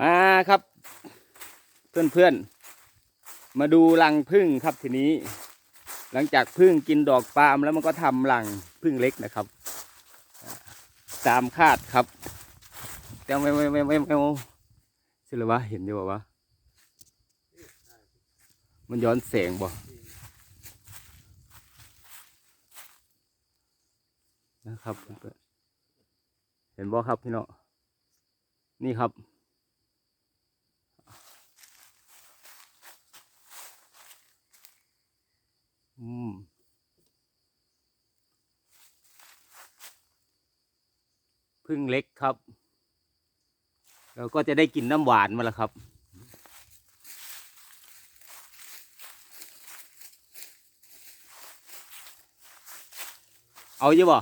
มาครับเพื่อนเพื่อนๆ มาดูรังพึ่งครับทีนี้ หลังจากพึ่งกินดอกปาล์มแล้วมันก็ทำรังพึ่งเล็กนะครับ ตามคาดครับ แต่ไม่ไม่ไม่ไม่ไม่สิเลยวะเห็นดีกว่าวะมันย้อนแสงบ่นะครับเพื่อนๆเห็นบ่ครับพี่น้องนี่ครับ อืมพึ่งเล็กครับแล้วก็จะได้กินน้ำหวานมาแล้วครับ เอาอยู่บ่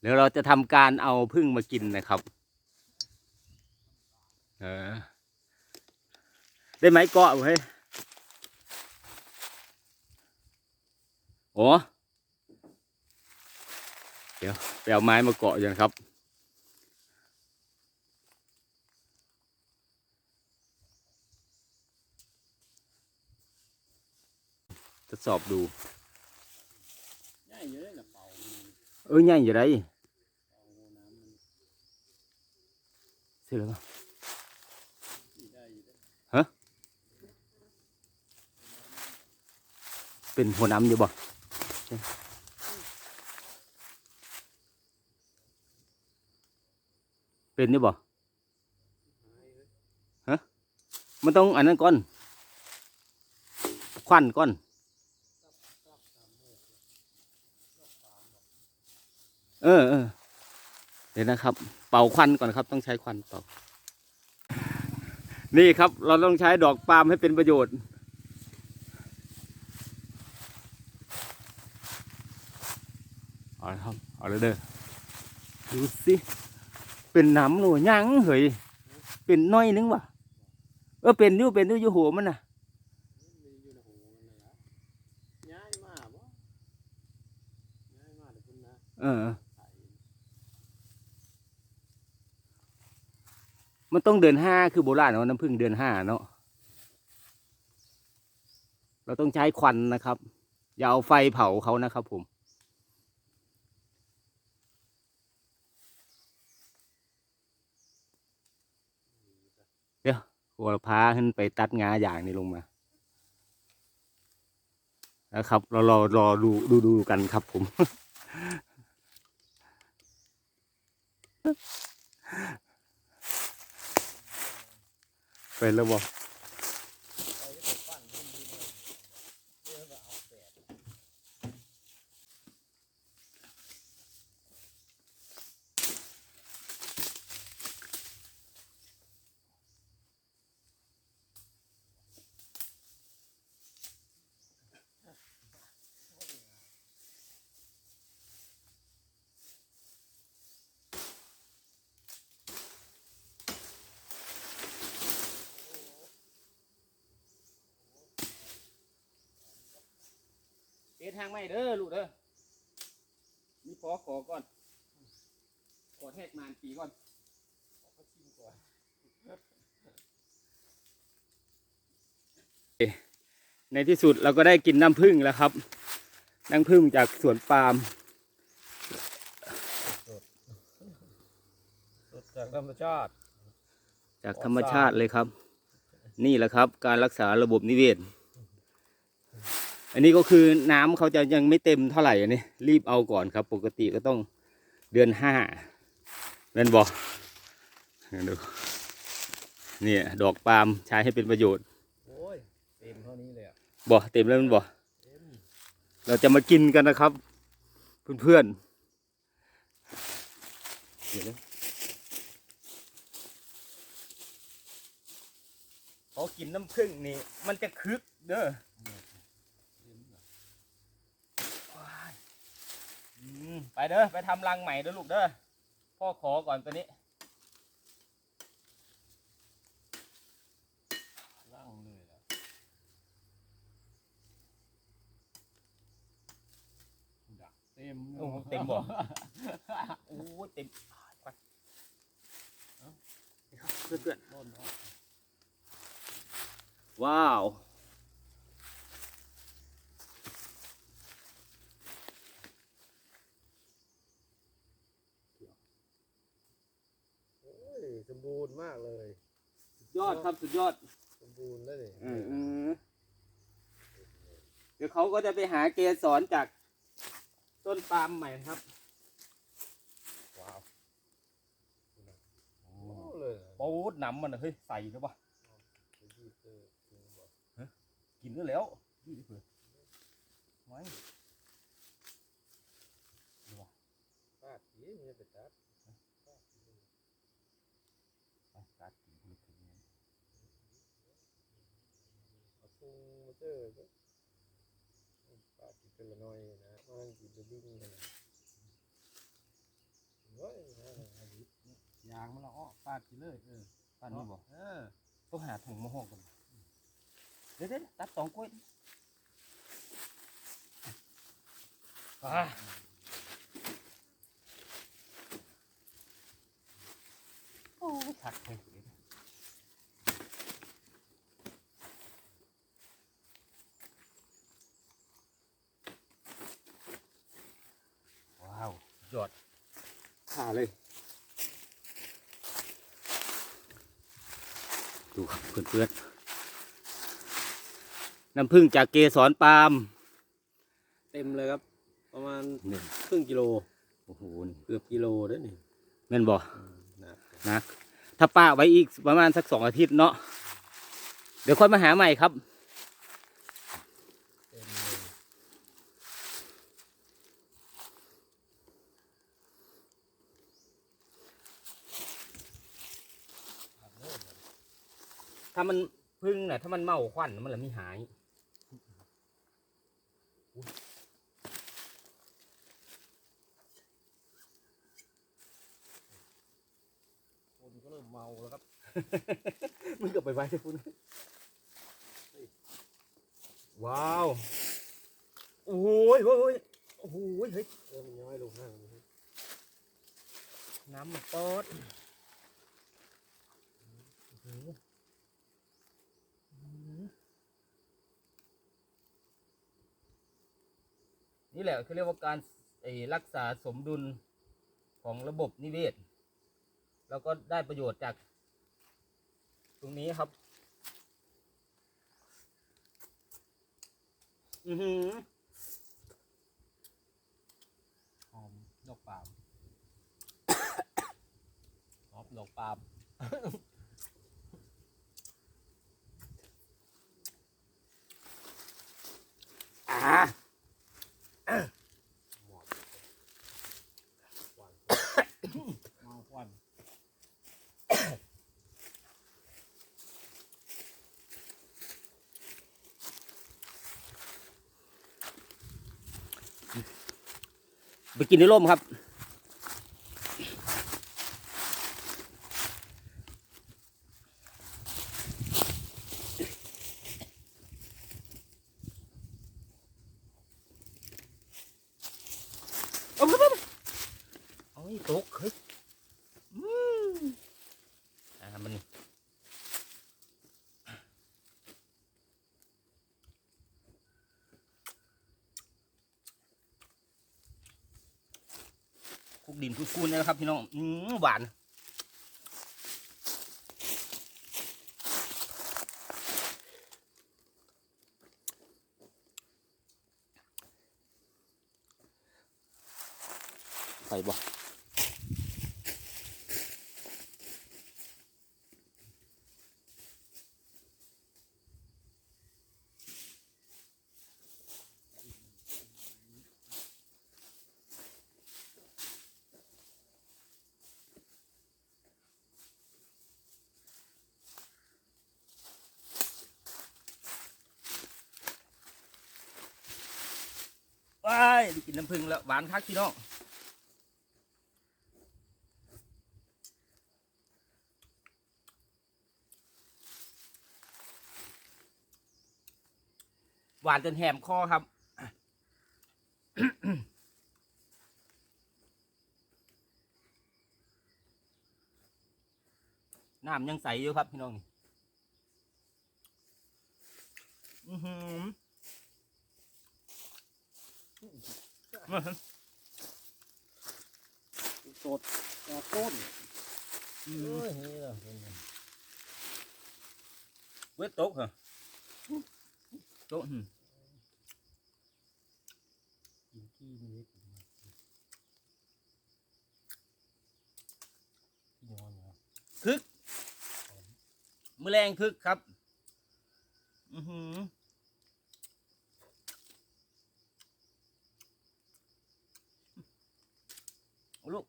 เดี๋ยวเราจะทำการเอาพึ่งมากินนะครับ เออ ได้ไหมเกาะเว้ยโอ้เดี๋ยวไปเอา เป็นหัวน้ำอยู่บ่เป็นอยู่บ่หายเลยมันต้องอันนั้นก่อนควันก่อนเออเออเดี๋ยวนะครับ เป่าควันก่อนครับ ต้องใช้ควันเป่านี่ครับ เราต้องใช้ดอกปาล์มให้เป็นประโยชน์ เอาละครับเอาเลยเด้อดูสิ เป็นน้ำหนูยังเหยเป็นน้อยนึงวะเออเป็นอยู่เป็นอยู่อยู่หัวมันน่ะมันอยู่ในหูมันเลยนะย้ายมาบ่ย้ายมาเดี๋ยวคุณนะเออไถมันต้องเดือนห้าคือโบราณเนาะน้ำพึ่งเดือนห้าเนาะ เราต้องใช้ควันนะครับ อย่าเอาไฟเผาเขานะครับผม เวัวพาขึ้นไปตัดงาอย่างนี้ลงมา นะครับเรารอรอดูดูดูกันครับผมไปแล้วบอก เอาไว้ปั้นขึ้นดีเลยเดี๋ยวก็เอาแปด เอ็ ทางไม่เด้อลูกเด้อมีพอขอก่อน ขอแทกมานปีก่อนเอาเขาชิมก่อนในที่สุดเราก็ได้กินน้ำผึ้งแล้วครับ น้ำผึ้งจากสวนปาล์มสดจากธรรมชาติ จากธรรมชาติเลยครับ นี่แหละครับ การรักษาระบบนิเวศ อันนี้ก็คือน้ำเขาจะยังไม่เต็มเท่าไหร่อันนี้รีบเอาก่อนครับ ปกติก็ต้องเดือนห้าเล่นบอกดูเนี่ยดอกปาล์มใช้ให้เป็นประโยชน์โอ้ยเต็มเท่านี้เลยอะบ่เต็มแล้วมันบ่เต็มเราจะมากินกันนะครับ เพื่อนๆเดี๋ยวนะพอกินน้ำผึ้งนี่มันจะคึกเด้อ เต็มเหรอ อื มไปเด้อไปทำรังใหม่เด้อลูกเด้อพ่อขอก่อนตัวนี้ล่างเลยเหรอดักเต็ต็มโอ้เต็มบ่โอ้ยเต็มควันเอานี่ครับเพื่อนต้นๆว้าว โอ้ยส มบูรณ์มากเลยสุดยอดครับสุดยอดสมบูรณ์แล้วนี่อืมเดี๋ยวเขาก็จะไปหาเกสรจากต้นปาล์มใหม่ครับว้าวโอ้เลยนะปูดหนำมันน่ะเฮ้ยใส่หรือเปล่าไปยี่เตอร์จริงบ่กินด้วยแล้วนี่ดิเพื่อนไว้ฟาดสีมันจะไปตัดไปกัดกินคนละครึ่งเนี่ย เอาพุงมาเจอก็ฟาดกินเป็นละน้อยนะมันกินเป็นดิ้งกันนะเฮ้ยนะอันนี้ยางมันละอ้อฟาดกินเลยเออป้านนี่บอกเออต้องหาถุงมาห่อกันเดี๋ยวเดี๋ยวตัดสองกล้วยอ่าโอ้ยถักเลยว้าว ยอดข่า เลย ดูครับเพื่อนๆน้ำผึ้งจากเกสรปาล์มเต็มเลยครับ ประมาณนี่ครึ่งกิโลโอ้โหนี่เกือบกิโลเด้อนี่แม่นบ่นะนะถ้าป้าไว้อีกประมาณสักสองอาทิตย์เนาะเดี๋ยวค่อยมาหาใหม่ครับ เต็มเลย ถ้ามันพึ่งน่ะถ้ามันเมาควันมันละไม่หายคนก็เริ่มเมาแล้วครับมึงก็ไปไว้ที่คุณว้าวโอ้ยโอ้ยโอ้โหเฮ้ยเริ่มย้อยลงห้างแล้วครับน้ำมันปอดโอ้โหอื้อหือ นี่แหละเขาเรียกว่าการรักษาสมดุลของระบบนิเวศ แล้วก็ได้ประโยชน์จากตรงนี้ครับ อือหือหอมดอกปาล์มหอมดอกปาล์มอ่า หมอกควันเมาควัน ไปกินในร่มครับ เอาไปไปไปเอาไอ้ตกเฮ้ยอืมอ่ามันคุก ดินคุกคูนนี่แหละครับ พี่น้องอืหวานไปบ่ ว้ายได้กินน้ำผึ้งแล้วหวานคักพี่น้องหวานจนแหมคอครับน้ำยังใสอยู่ครับพี่น้องอือหือ มาครับสดจากต้นเอ้ยนี่ล่ะเป็นไงเวทโต๊ะเหรอโต๊ะอืมกินขี้มันเล็กออกมาที่นอนเหรอคึกมือแรงคึกครับ อือหือเอา ลูก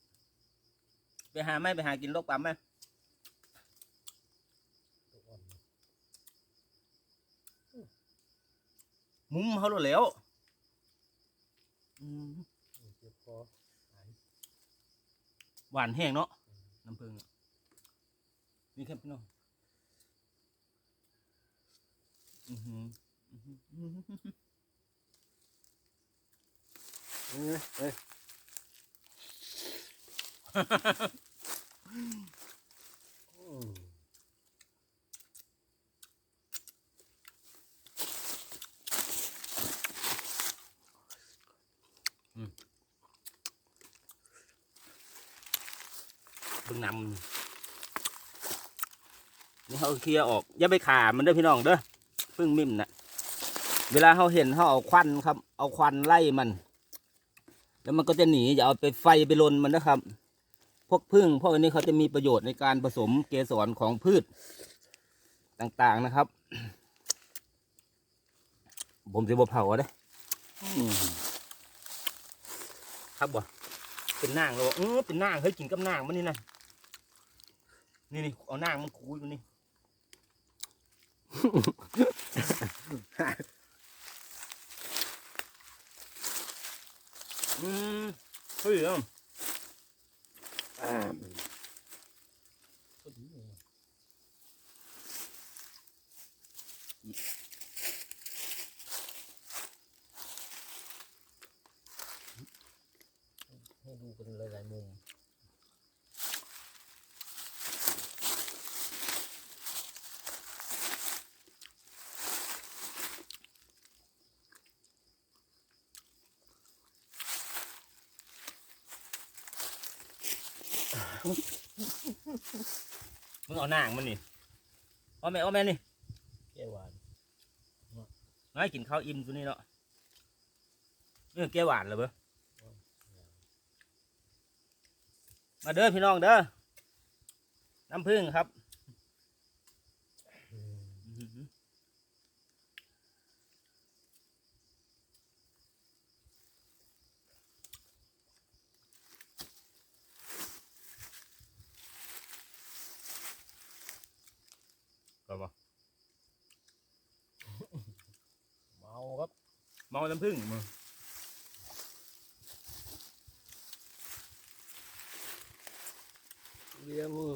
ไปหาไหมไปหากินลูกปั๊มไหมตัวอ่อนนะมุมเขาแล้วหวานแห้งเนาะน้ำผึ้งนี่ครับพี่น้องอือหืออือหืออื้อหือนี่ไงเฮ้ย เบิ่งนำนี่เขาเคลียออก อย่าไปขามันเด้อพี่น้องเด้อพึ่งมิ่มนะเวลาเขาเห็นเขาเอาควันครับ เอาควันไล่มัน แล้วมันก็จะหนีอย่าเอาไปไฟไปลนมันนะครับ พวกพึ่งพวกอันนี้เขาจะมีประโยชน์ในการผสมเกสรของพืชต่างๆนะครับ ผมจะบเผาเด้ครับบ่เป็นนางเราเออเป็นนางเฮ้ยกินกับนางมันนี่นะนี่นี่เอานางมันคุยมันนี่อืมเฮ้ยอ้า อ่าก็ดีเลยให้ดูเป็นหลายๆมุม มึงเอานางมันนี่เอาแม่เอาแม่นี่แก้หวานง่ายกินข้าวอิ่มตัวนี้เนาะเออแก้หวานเลยเบ้อมาเด้อพี่น้องเด้อน้ำผึ้งครับ อืม อื้อหือก็บ่ เมาครับ เมาน้ำผึ้งมึงเลียมือ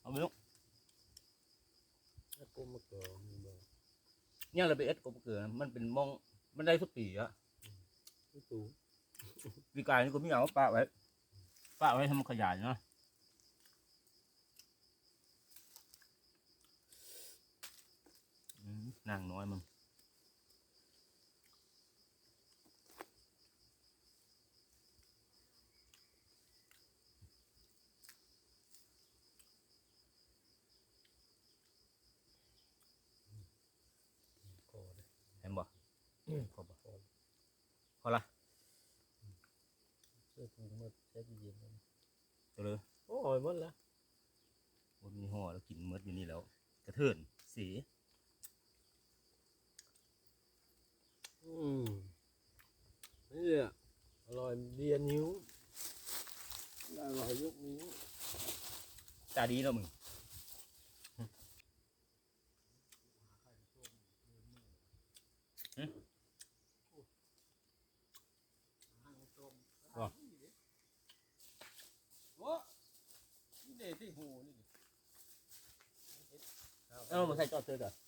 เอาไปลูกแล้วก็มาเกลือมือเบอร์เนี่ยเราไปเอ็ดกบเกลือนะมันเป็นมองมันได้ทุกปีอะไม่ตูปีกายนี่ก็ไม่เอาปะไว้ปะไว้ทำขยายเนาะอืม นางน้อยมึงคอเลยเห็นบ่คอบ่คอพอละเสื้อถุงมาใช้เย็นๆเลยตัวเลยโอ้ยหมดแล้วบนมีห่อแล้วกินเมดอยู่นี่แล้ว กระเทินสี อืมนี่แหละอร่อยเบียร์นิ้วอร่อยยกนิ้วตาดีแล้วมึงหึโอ้นี่เด็ดที่หูนี่ดิเอามาใส่จอดเจอกันเออ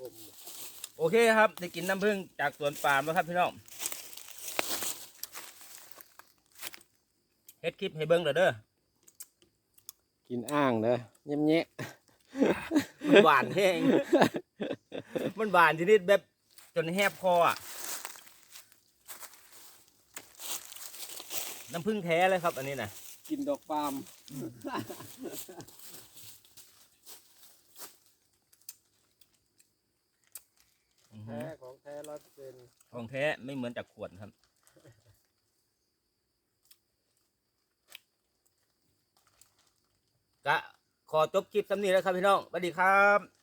โลกให้มันส้มโอเคครับได้กินน้ำผึ้งจากสวนปาล์มแล้วครับพี่น้องเฮ็ดคลิปให้เบิ่งเด้อเด้อกินอ่างเด้อเงี้ยเงี้ยมันหวานแห้งมันหวานชนิดแบบจนแหบคออะน้ำผึ้งแท้เลยครับ อันนี้นะกินดอกปาล์ม อื้อหื แท้อของแท้ร้อยเปอร์เซ็นต์ของแท้ไม่เหมือนจากขวดครับ กะ ขอจบคลิปสำนี้แล้วครับพี่น้องสวัสดีครับ